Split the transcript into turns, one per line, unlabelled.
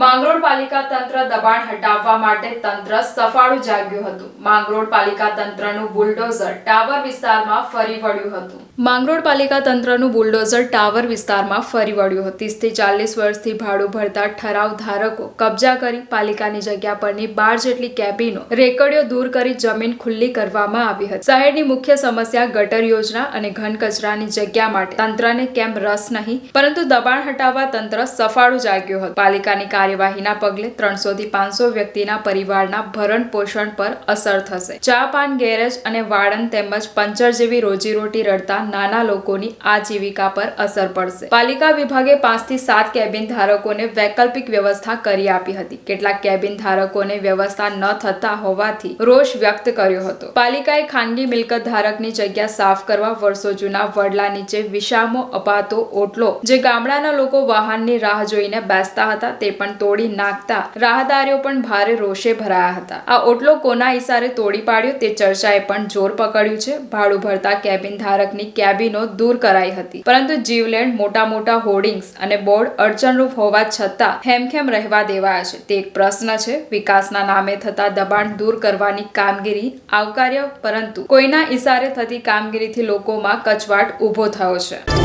માંગરોળ પાલિકા તંત્ર દબાણ હટાવવા માટે તંત્ર સફાળું જાગ્યું હતું. માંગરોળ પાલિકા તંત્રનું બુલડોઝર ટાવર વિસ્તારમાં ફરી વળ્યું હતું. માંગરોળ પાલિકા તંત્રનું બુલડોઝર ટાવર વિસ્તારમાં ફરી વળ્યું હતું. ત્રીસથી ચાલીસ વર્ષથી ભાડું ભરતા ઠરાવ ધારકો કબજા કરી પાલિકાની જગ્યા પરની બાર જેટલી કેબિનો રેકડીઓ દૂર કરી જમીન ખુલ્લી કરવામાં આવી હતી. શહેરની મુખ્ય સમસ્યા ગટર યોજના અને ઘન કચરાની જગ્યા માટે તંત્રને કેમ રસ નહીં? પરંતુ દબાણ હટાવવા તંત્ર સફાળું જાગ્યું હતું. પાલિકાની કાર્યવાહીના પગલે ત્રણસો થી પાંચસો વ્યક્તિના પરિવારના ભરણ પોષણ પર અસર થશે. ચા પાન, ગેરેજ અને વાળંદ તેમજ પંચર જેવી રોજીરોટી રડતા નાના લોકોની આજીવિકા પર અસર પડશે. પાલિકા વિભાગે પાંચથી સાત કેબિન ધારકોને વૈકલ્પિક વ્યવસ્થા કરી આપી હતી. કેટલાક કેબિન ધારકોને વ્યવસ્થા ન થતા હોવાથી રોષ વ્યક્ત કર્યો હતો. પાલિકાએ ખાનગી મિલકત ધારકની જગ્યા સાફ કરવા વર્ષો જૂના વડલા નીચે વિષામો, અપાતો ઓટલો જે ગામડાના લોકો વાહનની રાહ જોઈને બેસતા હતા તે પણ તોડી નાખતા રાહદારીઓ પણ ભારે રોષે ભરાયા હતા. આ ઓટલો કોના ઈશારે તોડી પાડ્યો તે ચર્ચાએ પણ જોર પકડ્યું છે. ભાડું ભરતા કેબિન ધારકની કેબિનો દૂર કરાઈ હતી. પરંતુ જીવલેણ મોટા મોટા હોર્ડિંગ્સ અને બોર્ડ અડચણરૂપ હોવા છતાં હેમખેમ રહેવા દેવાયા છે. તે એક પ્રશ્ન છે. વિકાસના નામે થતા દબાણ દૂર કરવાની કામગીરી આવકાર્ય પરંતુ કોઈના ઈશારે થતી કામગીરીથી લોકોમાં કચવાટ ઊભો થયો છે.